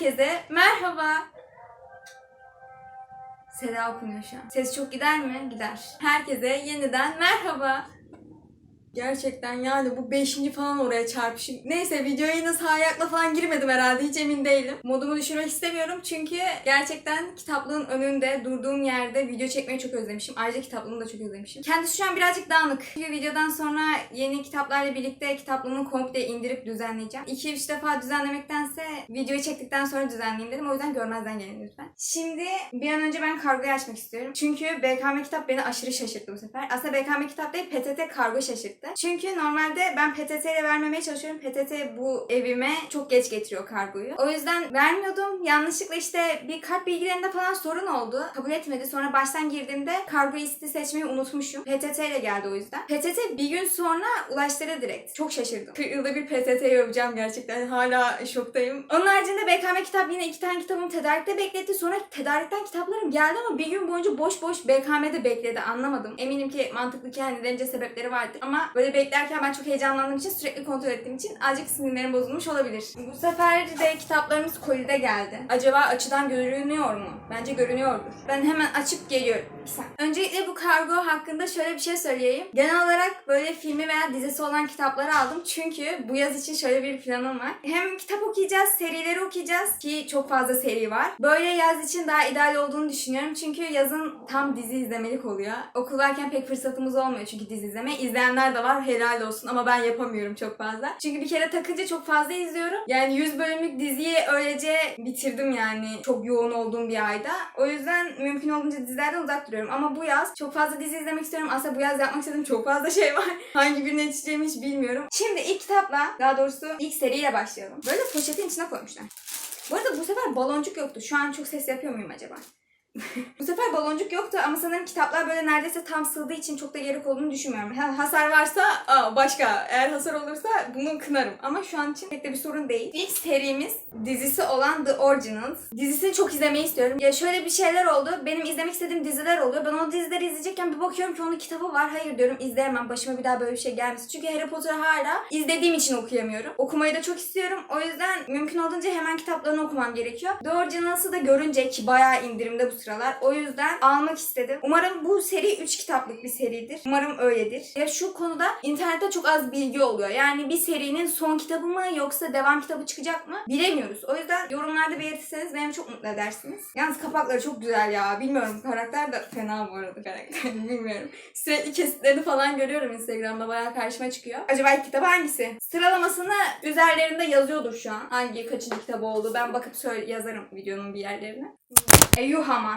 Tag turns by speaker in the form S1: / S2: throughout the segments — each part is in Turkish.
S1: Herkese merhaba. Seda okunuyor şu an. Ses çok gider mi? Gider. Herkese yeniden merhaba. Gerçekten yani bu beşinci falan oraya çarpışım. Neyse videoya yine sağ ayakla falan girmedim herhalde hiç emin değilim. Modumu düşürmek istemiyorum çünkü gerçekten kitaplığın önünde durduğum yerde video çekmeyi çok özlemişim. Ayrıca kitaplığımı da çok özlemişim. Kendisi şu an birazcık dağınık. Çünkü videodan sonra yeni kitaplarla birlikte kitaplığımı komple indirip düzenleyeceğim. 2-3 defa düzenlemektense videoyu çektikten sonra düzenleyeyim dedim. O yüzden görmezden gelin lütfen. Şimdi bir an önce ben kargoyu açmak istiyorum. Çünkü BKM kitap beni aşırı şaşırttı bu sefer. Aslında BKM kitap değil PTT kargo şaşırttı. Çünkü normalde ben PTT ile vermemeye çalışıyorum. PTT bu evime çok geç getiriyor kargoyu. O yüzden vermiyordum. Yanlışlıkla işte bir kart bilgilerinde falan sorun oldu. Kabul etmedi. Sonra baştan girdiğimde kargo isti seçmeyi unutmuşum. PTT ile geldi o yüzden. PTT bir gün sonra ulaştırdı direkt. Çok şaşırdım. 40 yılda bir PTT'yi öveceğim gerçekten. Hala şoktayım. Onun haricinde BKM kitap yine iki tane kitabımı tedarikte bekletti. Sonra tedarikten kitaplarım geldi ama bir gün boyunca boş boş BKM'de bekledi. Anlamadım. Eminim ki mantıklı kendilerince sebepleri vardır. Ama böyle beklerken ben çok heyecanlandığım için sürekli kontrol ettiğim için azıcık sinirlerim bozulmuş olabilir. Bu sefer de kitaplarımız kolide geldi. Acaba açıdan görünüyor mu? Bence görünüyordur. Ben hemen açıp geliyorum. Saniye. Öncelikle bu kargo hakkında şöyle bir şey söyleyeyim. Genel olarak böyle filmi veya dizisi olan kitapları aldım. Çünkü bu yaz için şöyle bir planım var. Hem kitap okuyacağız, serileri okuyacağız ki çok fazla seri var. Böyle yaz için daha ideal olduğunu düşünüyorum. Çünkü yazın tam dizi izlemelik oluyor. Okul varken pek fırsatımız olmuyor çünkü dizi izleme. İzleyenler de var helal olsun ama ben yapamıyorum çok fazla. Çünkü bir kere takınca çok fazla izliyorum. Yani 100 bölümlük diziyi öylece bitirdim yani çok yoğun olduğum bir ayda. O yüzden mümkün olduğunca dizilerden uzak duruyorum. Ama bu yaz çok fazla dizi izlemek istiyorum. Aslında bu yaz yapmak istediğim çok fazla şey var. Hangi birine yetişeceğimi hiç bilmiyorum. Şimdi ilk kitapla daha doğrusu ilk seriyle başlayalım. Böyle poşetin içine koymuşlar. Bu arada bu sefer baloncuk yoktu. Şu an çok ses yapıyor muyum acaba? Bu sefer baloncuk yoktu ama sanırım kitaplar böyle neredeyse tam sığdığı için çok da gerek olduğunu düşünmüyorum. Ha, hasar varsa aa, başka. Eğer hasar olursa bunu kınarım. Ama şu an için pek de bir sorun değil. İlk serimiz dizisi olan The Originals. Dizisini çok izlemeyi istiyorum. Ya şöyle bir şeyler oldu. Benim izlemek istediğim diziler oluyor. Ben o dizileri izleyecekken bir bakıyorum ki onun kitabı var. Hayır diyorum izleyemem. Başıma bir daha böyle bir şey gelmesin. Çünkü Harry Potter hala izlediğim için okuyamıyorum. Okumayı da çok istiyorum. O yüzden mümkün olduğunca hemen kitaplarını okumam gerekiyor. The Originals'ı da görünce ki bayağı indirimde bu sıralar. O yüzden almak istedim. Umarım bu seri 3 kitaplık bir seridir. Umarım öyledir. Ya şu konuda internette çok az bilgi oluyor. Yani bir serinin son kitabı mı yoksa devam kitabı çıkacak mı bilemiyoruz. O yüzden yorumlarda belirtirseniz beni çok mutlu edersiniz. Yalnız kapakları çok güzel ya. Bilmiyorum karakter de fena bu arada karakter. Bilmiyorum. Sürekli kesitlerini falan görüyorum Instagram'da bayağı karşıma çıkıyor. Acaba ilk kitabı hangisi? Sıralamasını üzerlerinde yazıyordur şu an. Hangi kaçıncı kitabı olduğu. Ben bakıp söyle yazarım videonun bir yerlerine. Eyyuhama.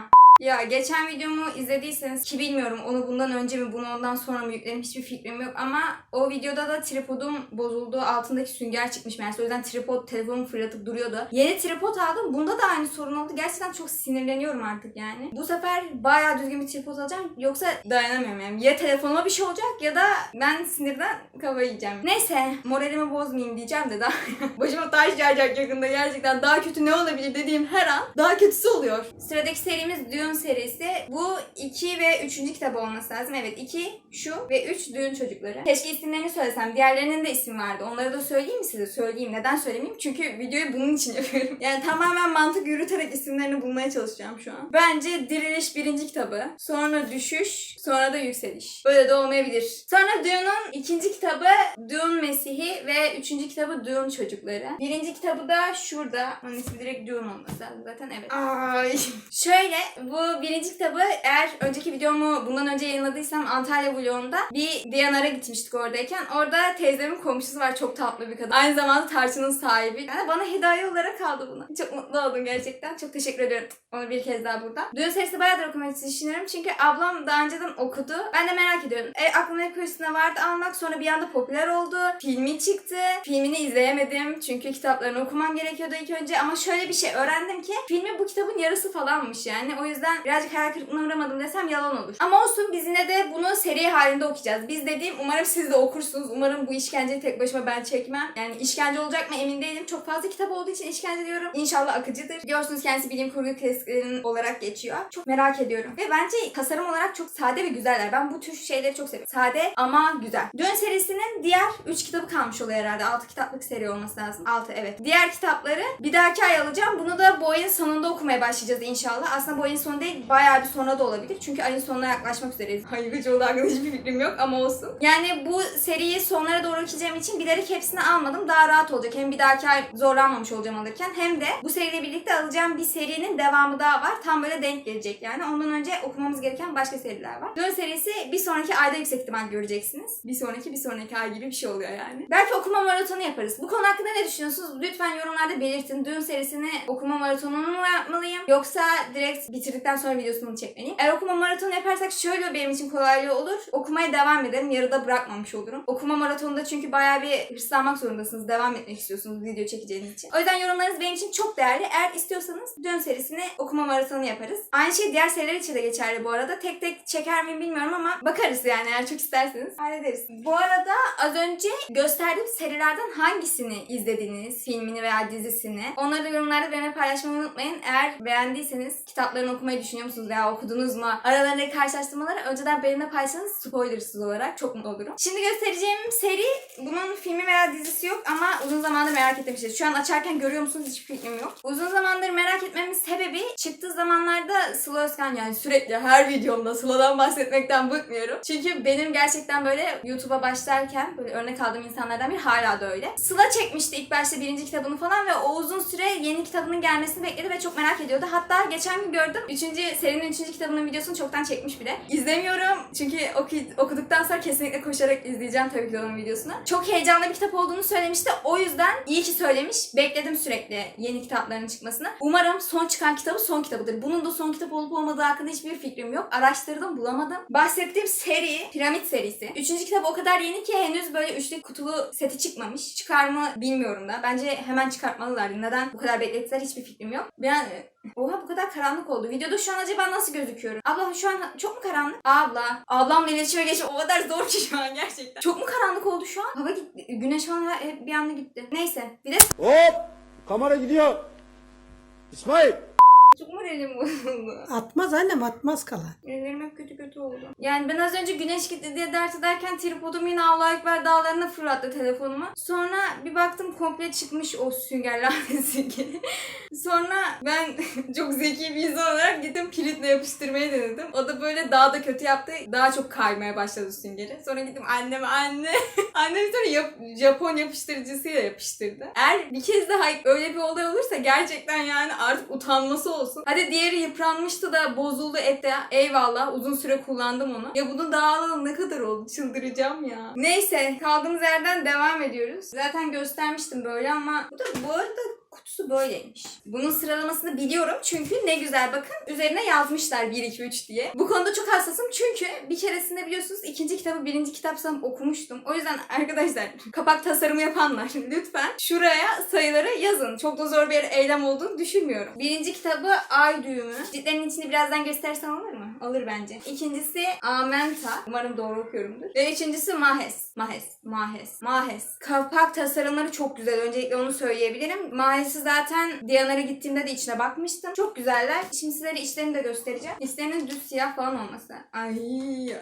S1: Ya geçen videomu izlediyseniz ki bilmiyorum onu bundan önce mi bunu ondan sonra mı yükledim hiçbir fikrim yok ama o videoda da tripodum bozuldu altındaki sünger çıkmış meğerse o yüzden tripod telefonumu fırlatıp duruyordu. Yeni tripod aldım bunda da aynı sorun oldu gerçekten çok sinirleniyorum artık yani. Bu sefer bayağı düzgün bir tripod alacağım yoksa dayanamıyorum yani ya telefonuma bir şey olacak ya da ben sinirden kafayı yiyeceğim. Neyse moralimi bozmayayım diyeceğim de daha başıma taş yağacak yakında gerçekten daha kötü ne olabilir dediğim her an daha kötüsü oluyor. Sıradaki serimiz Dune serisi. Bu 2 ve 3. kitabı olması lazım. Evet 2 şu ve 3 Dune çocukları. Keşke isimlerini söylesem. Diğerlerinin de isim vardı. Onları da söyleyeyim mi size? Söyleyeyim. Neden söylemeyeyim? Çünkü videoyu bunun için yapıyorum. Yani tamamen mantık yürüterek isimlerini bulmaya çalışacağım şu an. Bence Diriliş birinci kitabı. Sonra Düşüş. Sonra da Yükseliş. Böyle de olmayabilir. Sonra Dune'un ikinci kitabı Dune Mesih'i ve üçüncü kitabı Dune Çocukları. Birinci kitabı da şurada. Onun ismi direkt Dune olması lazım zaten. Evet. Ay. Şöyle bu birinci kitabı eğer önceki videomu bundan önce yayınladıysam Antalya vlogunda bir Diyanar'a gitmiştik oradayken. Orada teyzemin komşusu var çok tatlı bir kadın. Aynı zamanda tarçının sahibi. Yani bana hediye olarak aldı bunu. Çok mutlu oldum gerçekten. Çok teşekkür ediyorum ona bir kez daha burada. Düğün serisi bayağıdır okumayı düşünüyorum. Çünkü ablam daha önceden okudu. Ben de merak ediyorum. E, aklımda hep üstüne vardı almak. Sonra bir anda popüler oldu. Filmi çıktı. Filmini izleyemedim. Çünkü kitaplarını okumam gerekiyordu ilk önce. Ama şöyle bir şey öğrendim ki filmi bu kitabın yarısı falanmış yani. O yüzden yüzden birazcık hayal kırıklığına uğramadım desem yalan olur. Ama olsun biz yine de bunu seri halinde okuyacağız. Biz dediğim umarım siz de okursunuz. Umarım bu işkenceyi tek başıma ben çekmem. Yani işkence olacak mı emin değilim. Çok fazla kitap olduğu için işkence diyorum. İnşallah akıcıdır. Biliyorsunuz kendisi bilim kurgu klasiklerinin olarak geçiyor. Çok merak ediyorum. Ve bence tasarım olarak çok sade ve güzeller. Ben bu tür şeyleri çok seviyorum. Sade ama güzel. Dön serisinin diğer 3 kitabı kalmış oluyor herhalde. 6 kitaplık seri olması lazım. 6 evet. Diğer kitapları bir dahaki ay alacağım. Bunu da bu ayın sonunda okumaya başlayacağız inşallah. Aslında bu ayın sonu değil bayağı bir sonra da olabilir. Çünkü ayın sonuna yaklaşmak üzereyiz. Hayırlıcı olduğu hakkında hiçbir fikrim yok ama olsun. Yani bu seriyi sonlara doğru okuyacağım için bilerek hepsini almadım. Daha rahat olacak. Hem bir dahaki ay zorlanmamış olacağım alırken hem de bu seriyle birlikte alacağım bir serinin devamı daha var. Tam böyle denk gelecek yani. Ondan önce okumamız gereken başka seriler var. Dön serisi bir sonraki ayda yüksek ihtimal göreceksiniz. Bir sonraki bir sonraki ay gibi bir şey oluyor yani. Belki okuma maratonu yaparız. Bu konu hakkında ne düşünüyorsunuz? Lütfen yorumlarda belirtin. Dün serisini okuma maratonunu mu yapmalıyım? Yoksa direkt bitirdikten sonra videosunu çekmeliyim? Eğer okuma maratonu yaparsak şöyle benim için kolaylığı olur. Okumaya devam ederim. Yarıda bırakmamış olurum. Okuma maratonunda çünkü bayağı bir hırslanmak zorundasınız. Devam etmek istiyorsunuz video çekeceğiniz için. O yüzden yorumlarınız benim için çok değerli. Eğer istiyorsanız dön serisini okuma maratonu yaparız. Aynı şey diğer seriler için de geçerli bu arada. Tek tek çeker miyim bilmiyorum ama bakarız yani eğer çok isterseniz hallederiz. Bu arada az önce gösterdiğim serilerden hangisini izlediniz? Filmini veya dizisini? Onları da yorumlarda benimle paylaşmayı unutmayın. Eğer beğendiyseniz kitaplarını okumayı düşünüyor musunuz veya okudunuz mu? Aralarındaki karşılaştırmaları önceden benimle paylaşsanız spoilersız olarak çok mutlu olurum. Şimdi göstereceğim seri bunun filmi veya dizisi yok ama uzun zamandır merak ettiğim bir şey. Şu an açarken görüyor musunuz hiçbir fikrim yok. Uzun zamandır merak etmemin sebebi çıktığı zamanlarda Sıla Özkan yani sürekli her videomda Sıla'dan bahsetmekten bıkmıyorum. Çünkü benim gerçekten böyle YouTube'a başlarken böyle örnek aldığım insanlardan biri hala da öyle. Sıla çekmişti ilk başta birinci kitabını falan ve o uzun süre yeni kitabının gelmesini bekledi ve çok merak ediyordu. Hatta geçen gün gördüm. Üçüncü, serinin üçüncü kitabının videosunu çoktan çekmiş bile. İzlemiyorum çünkü oku- okuduktan sonra kesinlikle koşarak izleyeceğim tabii ki onun videosunu. Çok heyecanlı bir kitap olduğunu söylemişti. O yüzden iyi ki söylemiş. Bekledim sürekli yeni kitapların çıkmasını. Umarım son çıkan kitabı son kitabıdır. Bunun da son kitap olup olmadığı hakkında hiçbir fikrim yok. Araştırdım bulamadım. Bahsettiğim seri Piramit serisi. Üçüncü kitap o kadar yeni ki henüz böyle üçlü kutulu seti çıkmamış. Çıkar mı bilmiyorum da. Bence hemen çıkartmalılardı. Neden bu kadar beklettiler hiçbir fikrim yok. Ben Oha bu kadar karanlık oldu. Videoda şu an acaba nasıl gözüküyorum? Abla şu an çok mu karanlık? Abla. Ablamla iletişime geçmek o kadar zor ki şu an gerçekten. Çok mu karanlık oldu şu an? Hava gitti. Güneş falan hep bir anda gitti. Neyse. Bir de
S2: Hop! Kamera gidiyor. İsmail!
S1: Çok moralim bozuldu.
S3: Atmaz annem atmaz kalan.
S1: Ellerim hep kötü kötü oldu. Yani ben az önce güneş gitti diye dert ederken tripodum yine Allah Ekber dağlarına fırlattı telefonumu. Sonra bir baktım komple çıkmış o sünger lanet süngeri. Sonra ben çok zeki bir insan olarak gittim kilitle yapıştırmayı denedim. O da böyle daha da kötü yaptı. Daha çok kaymaya başladı süngeri. Sonra gittim anneme anne. Annem sonra yap- Japon yapıştırıcısıyla yapıştırdı. Eğer bir kez daha öyle bir olay olursa gerçekten yani artık utanması olsun. Hadi diğeri yıpranmıştı da bozuldu etti. Eyvallah uzun süre kullandım onu. Ya bunu dağılalı ne kadar oldu çıldıracağım ya. Neyse kaldığımız yerden devam ediyoruz. Zaten göstermiştim böyle ama bu da bu arada kutusu böyleymiş. Bunun sıralamasını biliyorum çünkü ne güzel bakın üzerine yazmışlar 1 2 3 diye. Bu konuda çok hassasım çünkü bir keresinde biliyorsunuz ikinci kitabı birinci kitap okumuştum. O yüzden arkadaşlar kapak tasarımı yapanlar lütfen şuraya sayıları yazın. Çok da zor bir eylem olduğunu düşünmüyorum. Birinci kitabı Ay Düğümü. Ciltlerin içini birazdan göstersem olur mu? Olur bence. İkincisi Amenta. Umarım doğru okuyorumdur. Ve üçüncüsü Mahes. Mahes. Mahes. Mahes. Kapak tasarımları çok güzel. Öncelikle onu söyleyebilirim. Mahes'i zaten Diyanar'a gittiğimde de içine bakmıştım. Çok güzeller. Şimdi sizlere içlerini de göstereceğim. İçlerinin düz siyah falan olması. Ay.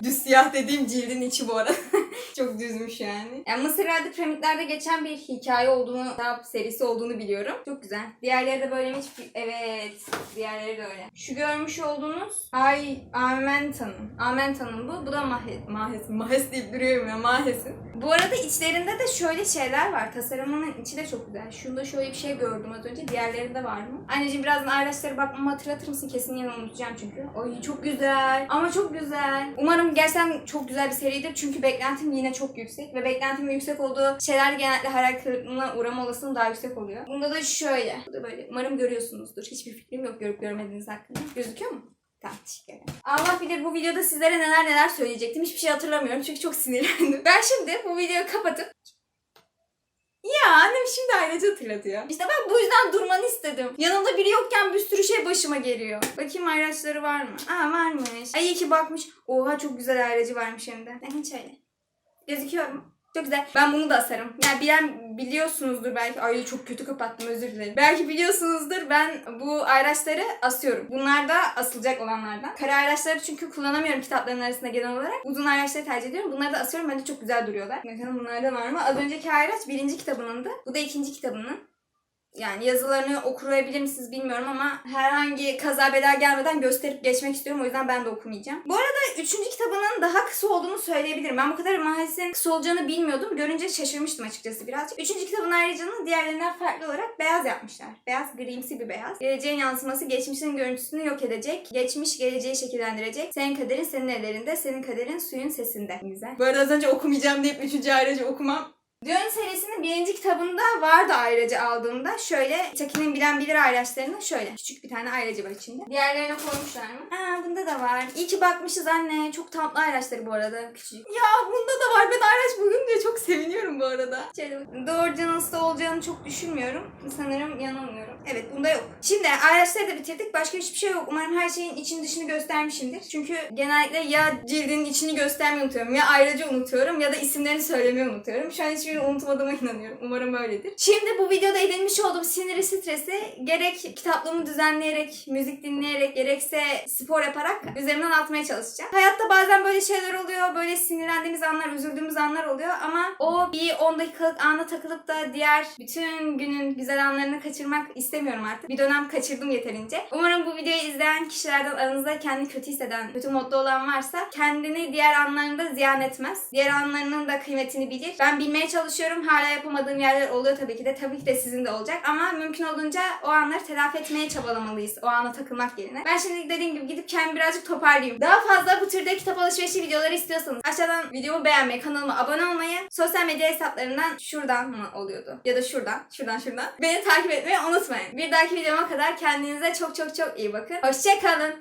S1: Düz siyah dediğim cildin içi bu arada. çok düzmüş yani. Yani Mısır'da piramitlerde geçen bir hikaye olduğunu, kitap serisi olduğunu biliyorum. Çok güzel. Diğerleri de böyle mi? Hiç- Evet. Diğerleri de öyle. Şu görmüş olduğunuz Ay Amenta'nın. Amenta'nın bu. Bu da Mahes. Mahes. Mahes deyip duruyorum ya. Mahes'in. Bu arada içlerinde de şöyle şeyler var. Tasarımının içi de çok güzel. Şunda şöyle bir şey gördüm az önce. Diğerlerinde var mı? Anneciğim birazdan araçlara bakmamı hatırlatır mısın? Kesin yine unutacağım çünkü. Ay çok güzel. Ama çok güzel. Umarım gerçekten çok güzel bir seridir. Çünkü beklentim yine çok yüksek. Ve beklentimin yüksek olduğu şeyler genellikle hayal kırıklığına uğrama olasılığı daha yüksek oluyor. Bunda da şöyle. Bu da böyle. Umarım görüyorsunuzdur. Hiçbir fikrim yok görüp görmediğiniz hakkında. Gözüküyor mu? Tamam teşekkür. Allah bilir bu videoda sizlere neler neler söyleyecektim. Hiçbir şey hatırlamıyorum çünkü çok sinirlendim. Ben şimdi bu videoyu kapatıp Ya annem şimdi ailece hatırlatıyor. İşte ben bu yüzden durmanı istedim. Yanımda biri yokken bir sürü şey başıma geliyor. Bakayım ayraçları var mı? Aa varmış. Ay iyi ki bakmış. Oha çok güzel ayracı varmış hem de. Ben hiç öyle. Gözüküyor mu? Çok güzel. Ben bunu da asarım. Yani bilen biliyorsunuzdur belki. Ay çok kötü kapattım özür dilerim. Belki biliyorsunuzdur ben bu ayraçları asıyorum. Bunlar da asılacak olanlardan. Kare ayraçları çünkü kullanamıyorum kitapların arasında genel olarak. Uzun ayraçları tercih ediyorum. Bunları da asıyorum. Bence çok güzel duruyorlar. Bakalım bunlarda var mı? Az önceki ayraç birinci kitabınındı. Bu da ikinci kitabının. Yani yazılarını okuyabilir misiniz bilmiyorum ama herhangi kaza bela gelmeden gösterip geçmek istiyorum. O yüzden ben de okumayacağım. Bu arada üçüncü kitabının daha kısa olduğunu söyleyebilirim. Ben bu kadar Mahes'in kısa olacağını bilmiyordum. Görünce şaşırmıştım açıkçası birazcık. Üçüncü kitabın ayrıca diğerlerinden farklı olarak beyaz yapmışlar. Beyaz, grimsi bir beyaz. Geleceğin yansıması geçmişin görüntüsünü yok edecek. Geçmiş geleceği şekillendirecek. Senin kaderin senin ellerinde. Senin kaderin suyun sesinde. Güzel. Bu arada az önce okumayacağım deyip üçüncü ayrıca okumam Dön serisinin birinci kitabında vardı ayrıca aldığımda. Şöyle Çaki'nin bilen bilir ayraçlarının şöyle. Küçük bir tane ayracı var içinde. Diğerlerine koymuşlar mı? Aa bunda da var. İyi ki bakmışız anne. Çok tatlı ayraçları bu arada. Küçücük. Ya bunda da var. Ben ayraç buldum diye çok seviniyorum bu arada. Şöyle. Doğru nasıl olacağını çok düşünmüyorum. Sanırım yanılmıyorum. Evet bunda yok. Şimdi ayraçları da bitirdik. Başka hiçbir şey yok. Umarım her şeyin için dışını göstermişimdir. Çünkü genellikle ya cildin içini göstermeyi unutuyorum ya ayracı unutuyorum ya da isimlerini söylemeyi unutuyorum. Şu an hiçbirini unutmadığıma inanıyorum. Umarım öyledir. Şimdi bu videoda edinmiş olduğum siniri stresi gerek kitaplığımı düzenleyerek, müzik dinleyerek, gerekse spor yaparak üzerimden atmaya çalışacağım. Hayatta bazen böyle şeyler oluyor. Böyle sinirlendiğimiz anlar, üzüldüğümüz anlar oluyor ama o bir 10 dakikalık ana takılıp da diğer bütün günün güzel anlarını kaçırmak istemiyorum artık. Bir dönem kaçırdım yeterince. Umarım bu videoyu izleyen kişilerden aranızda kendini kötü hisseden, kötü modda olan varsa kendini diğer anlarında ziyan etmez. Diğer anlarının da kıymetini bilir. Ben bilmeye çalışıyorum. Hala yapamadığım yerler oluyor tabii ki de. Tabii ki de sizin de olacak ama mümkün olduğunca o anları telafi etmeye çabalamalıyız. O ana takılmak yerine. Ben şimdi dediğim gibi gidip kendimi birazcık toparlayayım. Daha fazla bu türde kitap alışverişi videoları istiyorsanız aşağıdan videomu beğenmeyi, kanalıma abone olmayı, sosyal medya hesaplarından şuradan mı oluyordu? Ya da şuradan, şuradan, şuradan. Beni takip etmeyi bir dahaki videoma kadar kendinize çok çok çok iyi bakın. Hoşçakalın.